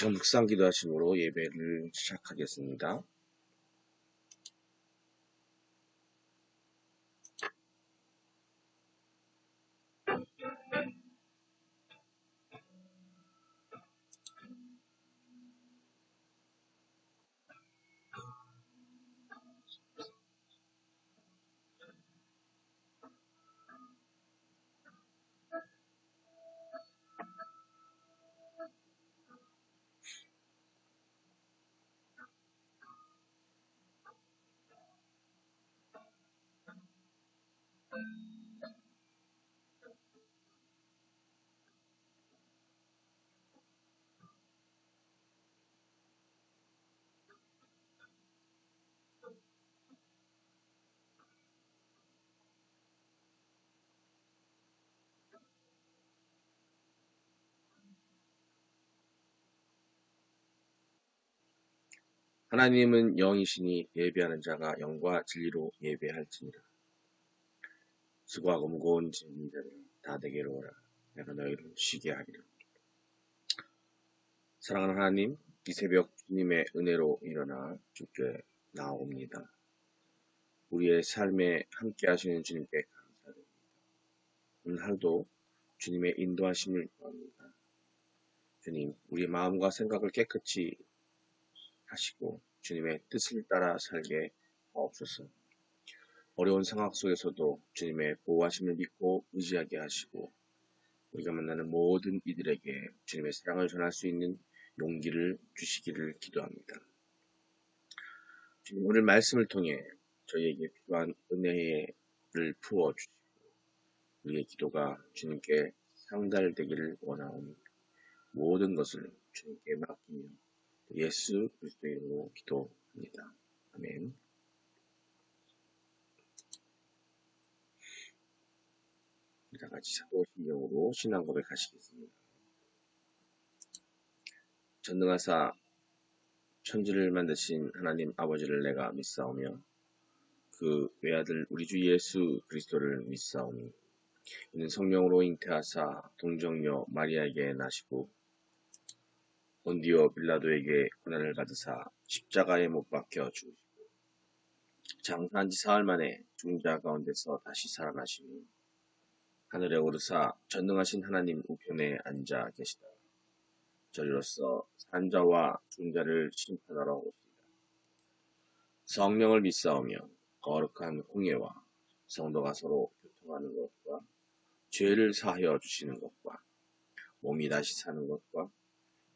이 시간 묵상 기도 하심으로 예배를 시작하겠습니다. 하나님은 영이시니 예배하는 자가 영과 진리로 예배할지니라. 수고하고 무거운 짐진 자들 다 내게로 오라. 내가 너희를 쉬게 하리라. 사랑하는 하나님, 이 새벽 주님의 은혜로 일어나 주께 나옵니다. 우리의 삶에 함께 하시는 주님께 감사드립니다. 오늘 하루도 주님의 인도하심을 구합니다. 주님, 우리의 마음과 생각을 깨끗이 하시고 주님의 뜻을 따라 살게 하옵소서. 어려운 상황 속에서도 주님의 보호하심을 믿고 의지하게 하시고 우리가 만나는 모든 이들에게 주님의 사랑을 전할 수 있는 용기를 주시기를 기도합니다. 주님 오늘 말씀을 통해 저희에게 필요한 은혜를 부어 주시고 우리의 기도가 주님께 상달되기를 원하오니 모든 것을 주님께 맡기며 예수 그리스도 이름으로 기도합니다. 아멘. 다 같이 사도신경으로 신앙 고백하시겠습니다. 전능하사 천지를 만드신 하나님 아버지를 내가 믿사오며 그 외아들 우리 주 예수 그리스도를 믿사오니 이는 성령으로 잉태하사 동정녀 마리아에게 나시고 본디오 빌라도에게 고난을 받으사 십자가에 못 박혀 죽으시고 장사한 지 사흘 만에 중자 가운데서 다시 살아나시니 하늘에 오르사 전능하신 하나님 우편에 앉아 계시다. 저리로서 산자와 중자를 심판하러 오시다. 성령을 믿사오며 거룩한 홍해와 성도가 서로 교통하는 것과 죄를 사하여 주시는 것과 몸이 다시 사는 것과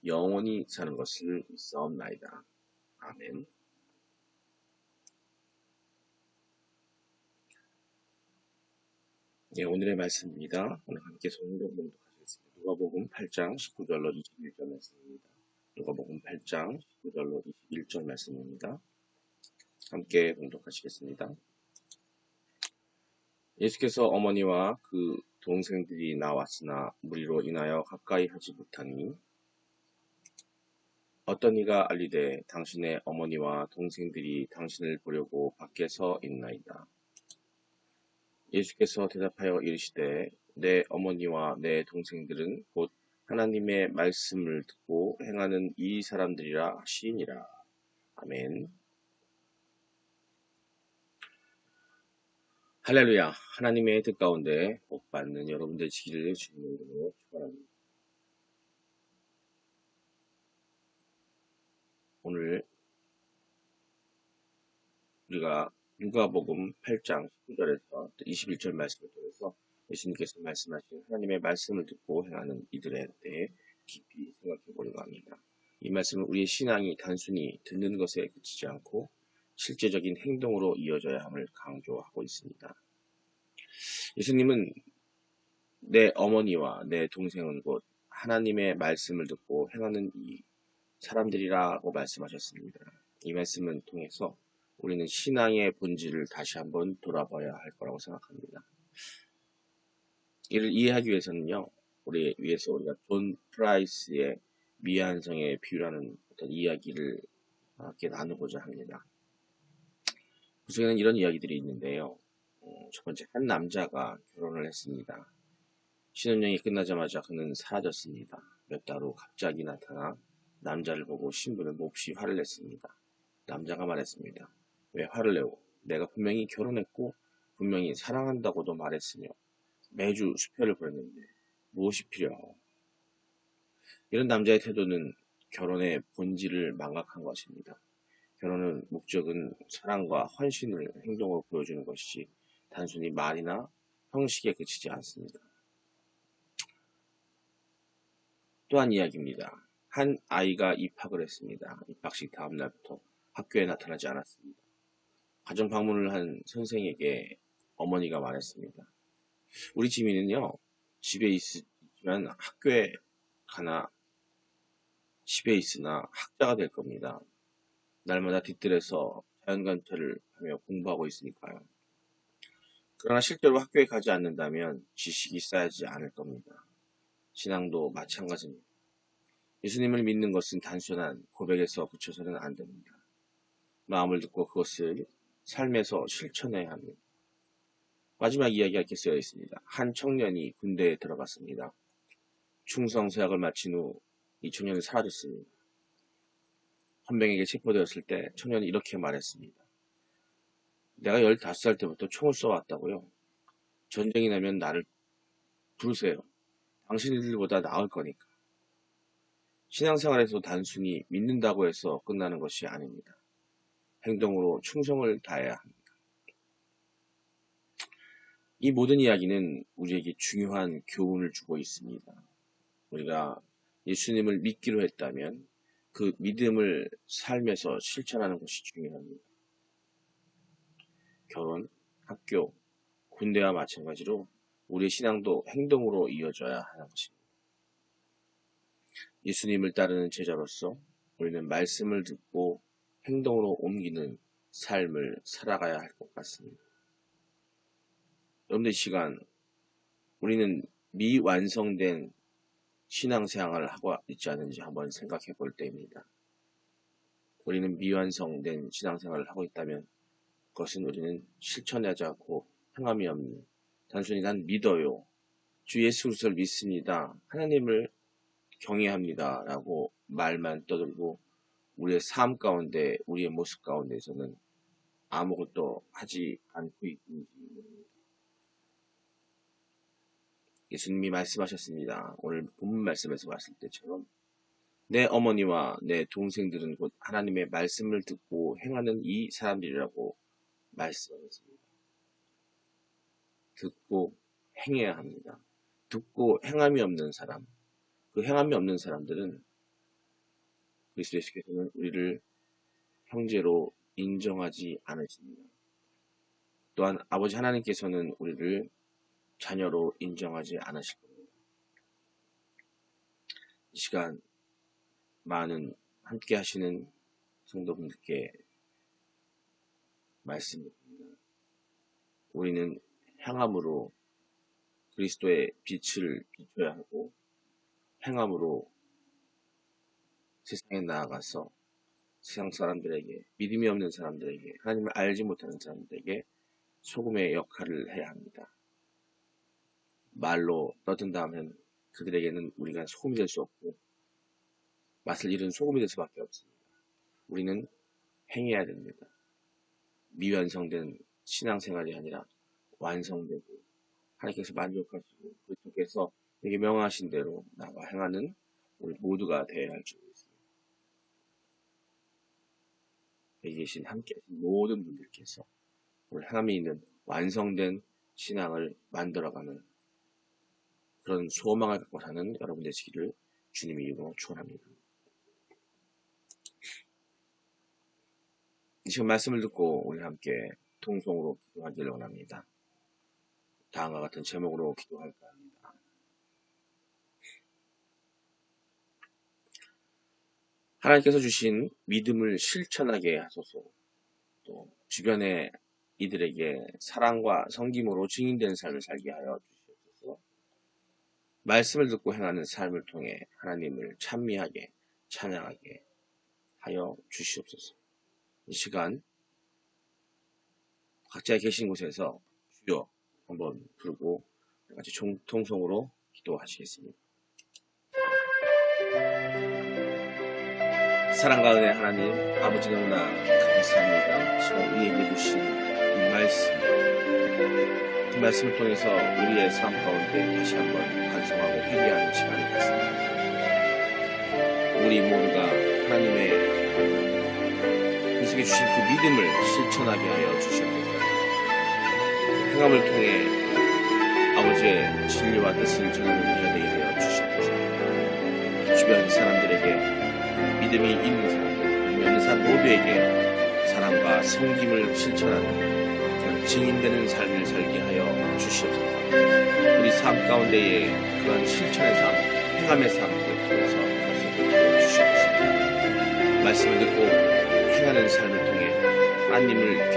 영원히 사는 것을 믿사옵나이다. 아멘. 네, 오늘의 말씀입니다. 오늘 함께 성경 공독하시겠습니다. 누가복음 8장 19절로 21절 말씀입니다. 누가복음 8장 19절로 21절 말씀입니다. 함께 공독하시겠습니다. 예수께서 어머니와 그 동생들이 나왔으나 무리로 인하여 가까이 하지 못하니 어떤 이가 알리되 당신의 어머니와 동생들이 당신을 보려고 밖에서 있나이다. 예수께서 대답하여 이르시되 내 어머니와 내 동생들은 곧 하나님의 말씀을 듣고 행하는 이 사람들이라 하시니라. 아멘. 할렐루야. 하나님의 뜻 가운데 복 받는 여러분들 지기를 주님의 이름으로 축원합니다. 오늘 우리가 누가복음 8장 19절에서 21절 말씀을 통해서 예수님께서 말씀하신 하나님의 말씀을 듣고 행하는 이들에 대해 깊이 생각해 보려고 합니다. 이 말씀은 우리의 신앙이 단순히 듣는 것에 그치지 않고 실제적인 행동으로 이어져야 함을 강조하고 있습니다. 예수님은 내 어머니와 내 동생은 곧 하나님의 말씀을 듣고 행하는 이 사람들이라고 말씀하셨습니다. 이 말씀을 통해서 우리는 신앙의 본질을 다시 한번 돌아봐야 할 거라고 생각합니다. 이를 이해하기 위해서는요, 우리 위해서 우리가 존 프라이스의 미완성의 비유라는 어떤 이야기를 함께 나누고자 합니다. 그 중에는 이런 이야기들이 있는데요. 어, 첫 번째, 한 남자가 결혼을 했습니다. 신혼여행이 끝나자마자 그는 사라졌습니다. 몇 달 후 갑자기 나타나 남자를 보고 신부는 몹시 화를 냈습니다. 남자가 말했습니다. 왜 화를 내고 내가 분명히 결혼했고 분명히 사랑한다고도 말했으며 매주 수표를 보냈는데 무엇이 필요하오? 이런 남자의 태도는 결혼의 본질을 망각한 것입니다. 결혼은 목적은 사랑과 헌신을 행동으로 보여주는 것이지 단순히 말이나 형식에 그치지 않습니다. 또한 이야기입니다. 한 아이가 입학을 했습니다. 입학식 다음 날부터 학교에 나타나지 않았습니다. 가정 방문을 한 선생에게 어머니가 말했습니다. 우리 지민은요, 집에 있으면 학교에 가나 집에 있으나 학자가 될 겁니다. 날마다 뒤뜰에서 자연관찰을 하며 공부하고 있으니까요. 그러나 실제로 학교에 가지 않는다면 지식이 쌓이지 않을 겁니다. 신앙도 마찬가지입니다. 예수님을 믿는 것은 단순한 고백에서 그쳐서는 안 됩니다. 마음을 듣고 그것을 삶에서 실천해야 합니다. 마지막 이야기가 이렇게 쓰여 있습니다. 한 청년이 군대에 들어갔습니다. 충성 서약을 마친 후 이 청년은 사라졌습니다. 헌병에게 체포되었을 때 청년이 이렇게 말했습니다. 내가 15살 때부터 총을 쏘았다고요. 전쟁이 나면 나를 부르세요. 당신들보다 나을 거니까. 신앙생활에서 단순히 믿는다고 해서 끝나는 것이 아닙니다. 행동으로 충성을 다해야 합니다. 이 모든 이야기는 우리에게 중요한 교훈을 주고 있습니다. 우리가 예수님을 믿기로 했다면 그 믿음을 삶에서 실천하는 것이 중요합니다. 결혼, 학교, 군대와 마찬가지로 우리의 신앙도 행동으로 이어져야 하는 것입니다. 예수님을 따르는 제자로서 우리는 말씀을 듣고 행동으로 옮기는 삶을 살아가야 할 것 같습니다. 여러분들 이 시간 우리는 미완성된 신앙생활을 하고 있지 않은지 한번 생각해 볼 때입니다. 우리는 미완성된 신앙생활을 하고 있다면 그것은 우리는 실천하지 않고 행함이 없는 단순히 난 믿어요. 주 예수 그리스도를 믿습니다. 하나님을 경외합니다. 라고 말만 떠들고 우리의 삶 가운데 우리의 모습 가운데서는 아무것도 하지 않고 있는지 예수님이 말씀하셨습니다. 오늘 본문 말씀에서 봤을 때처럼 내 어머니와 내 동생들은 곧 하나님의 말씀을 듣고 행하는 이 사람들이라고 말씀하셨습니다. 듣고 행해야 합니다. 듣고 행함이 없는 사람, 그 행함이 없는 사람들은 그리스도 예수께서는 우리를 형제로 인정하지 않으십니다. 또한 아버지 하나님께서는 우리를 자녀로 인정하지 않으실 겁니다. 이 시간 많은 함께 하시는 성도분들께 말씀드립니다. 우리는 향함으로 그리스도의 빛을 비춰야 하고 행함으로 세상에 나아가서 세상 사람들에게 믿음이 없는 사람들에게 하나님을 알지 못하는 사람들에게 소금의 역할을 해야 합니다. 말로 떠든다 하면 그들에게는 우리가 소금이 될 수 없고 맛을 잃은 소금이 될 수밖에 없습니다. 우리는 행해야 됩니다. 미완성된 신앙생활이 아니라 완성되고 하나님께서 만족하시고 그쪽에서 이게 명하신 대로 나와 행하는 우리 모두가 되어야 할줄 믿습니다. 여기 계신 함께 모든 분들께서 우리 하나님이 있는 완성된 신앙을 만들어가는 그런 소망을 갖고 사는 여러분 되시기를 주님의 이름으로 축원합니다. 이 시간 말씀을 듣고 우리 함께 통성으로 기도하기를 원합니다. 다음과 같은 제목으로 기도할까 합니다. 하나님께서 주신 믿음을 실천하게 하소서. 또 주변의 이들에게 사랑과 성김으로 증인되는 삶을 살게 하여 주시옵소서. 말씀을 듣고 행하는 삶을 통해 하나님을 찬미하게 찬양하게 하여 주시옵소서. 이 시간 각자 계신 곳에서 주여 한번 부르고 같이 통성으로 기도하시겠습니다. 사랑과 은혜 하나님 아버지 너무나 감사합니다. 지금 우리에게 주신 이 말씀 그 말씀을 통해서 우리의 삶 가운데 다시 한번 반성하고 회개하는 시간이 됐습니다. 우리 모두가 하나님의 인생에 주신 그 믿음을 실천하게 하여 주시옵소서. 행함을 통해 아버지의 진리와 뜻을 전하는 되게 하여 주시옵소서. 주변 사람들에게 믿음이 있는 사람들, 믿음이 없는 사람 모두에게 사랑과 섬김을 실천하는 그런 증인되는 삶을 살게 하여 주시옵소서. 우리 삶 가운데에 그런 실천의 삶, 행함의 삶을 통해서 주시옵소서. 말씀을 듣고 행하는 삶을 통해 하나님을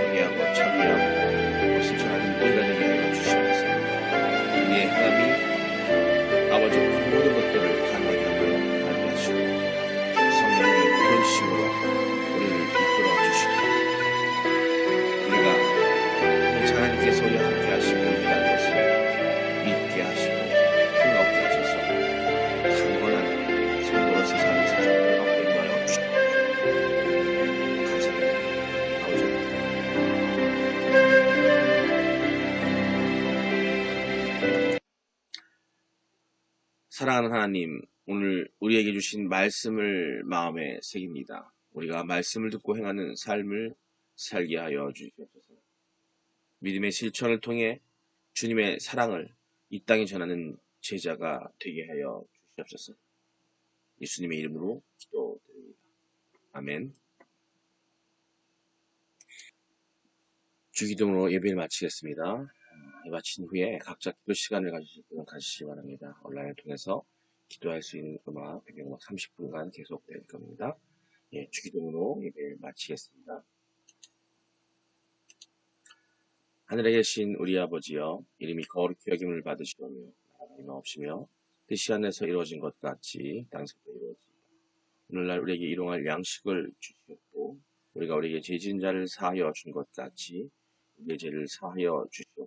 사랑하는 하나님, 오늘 우리에게 주신 말씀을 마음에 새깁니다. 우리가 말씀을 듣고 행하는 삶을 살게 하여 주시옵소서. 믿음의 실천을 통해 주님의 사랑을 이 땅에 전하는 제자가 되게 하여 주시옵소서. 예수님의 이름으로 기도드립니다. 아멘. 주기도문으로 예배를 마치겠습니다. 어, 마친 후에 각자 기도 시간을 가지실 분은 가지시기 바랍니다. 온라인을 통해서 기도할 수 있는 음악, 배경음악 30분간 계속될 겁니다. 예, 주기도문으로 예배를 마치겠습니다. 하늘에 계신 우리 아버지여, 이름이 거룩히 여김을 받으시오며, 나라가 없으며, 뜻이 하늘에서 이루어진 것 같이 땅에서도 이루어지다. 오늘날 우리에게 일용할 양식을 주시옵고, 우리가 우리에게 죄진 자를 사하여 준 것 같이 우리의 죄를 사하여 주시옵고,